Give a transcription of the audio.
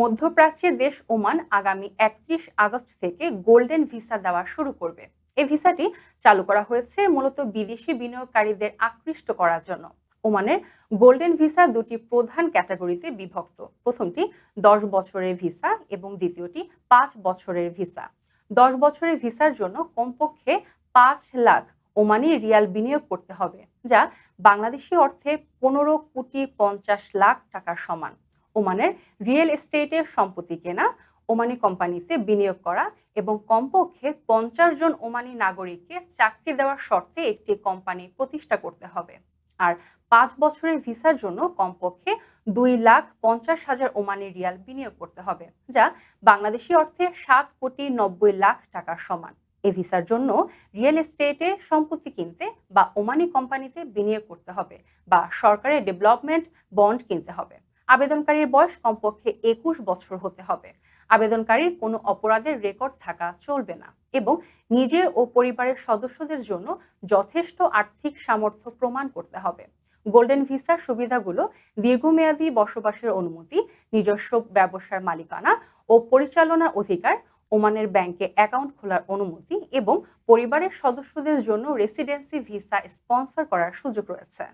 মধ্যপ্রাচ্যের দেশ ওমান আগামী একত্রিশ আগস্ট থেকে গোল্ডেন ভিসা দেওয়া শুরু করবে। এই ভিসাটি চালু করা হয়েছে মূলত বিদেশি বিনিয়োগকারীদের আকৃষ্ট করার জন্য। ওমানের গোল্ডেন ভিসা দুটি প্রধান ক্যাটাগরিতে বিভক্ত। প্রথমটি দশ বছরের ভিসা এবং দ্বিতীয়টি পাঁচ বছরের ভিসা। দশ বছরের ভিসার জন্য কমপক্ষে পাঁচ লাখ ওমানি রিয়াল বিনিয়োগ করতে হবে, যা বাংলাদেশি অর্থে পনেরো কোটি পঞ্চাশ লাখ টাকার সমান। ওমানের রিয়েল এস্টেটের সম্পত্তি কেনা, ওমানি কোম্পানিতে বিনিয়োগ করা এবং কমপক্ষে পঞ্চাশ জন ওমানি নাগরিককে চাকরি দেওয়ার শর্তে একটি কোম্পানি প্রতিষ্ঠা করতে হবে। আর পাঁচ বছরের ভিসার জন্য কমপক্ষে দুই লাখ পঞ্চাশ হাজার ওমানি রিয়াল বিনিয়োগ করতে হবে, যা বাংলাদেশি অর্থে সাত কোটি নব্বই লাখ টাকার সমান। এই ভিসার জন্য রিয়েল এস্টেটে সম্পত্তি কিনতে বা ওমানি কোম্পানিতে বিনিয়োগ করতে হবে বা সরকারের ডেভেলপমেন্ট বন্ড কিনতে হবে। আবেদনকারীর বয়স কমপক্ষে একুশ বছর হতে হবে। আবেদনকারীর কোনো অপরাধের রেকর্ড থাকা চলবে না এবং নিজে ও পরিবারের সদস্যদের জন্য যথেষ্ট আর্থিক সামর্থ্য প্রমাণ করতে হবে। গোল্ডেন ভিসার সুবিধাগুলো দীর্ঘমেয়াদী বসবাসের অনুমতি, নিজস্ব ব্যবসার মালিকানা ও পরিচালনার অধিকার, ওমানের ব্যাংকে অ্যাকাউন্ট খোলার অনুমতি এবং পরিবারের সদস্যদের জন্য রেসিডেন্সি ভিসা স্পন্সর করার সুযোগ রয়েছে।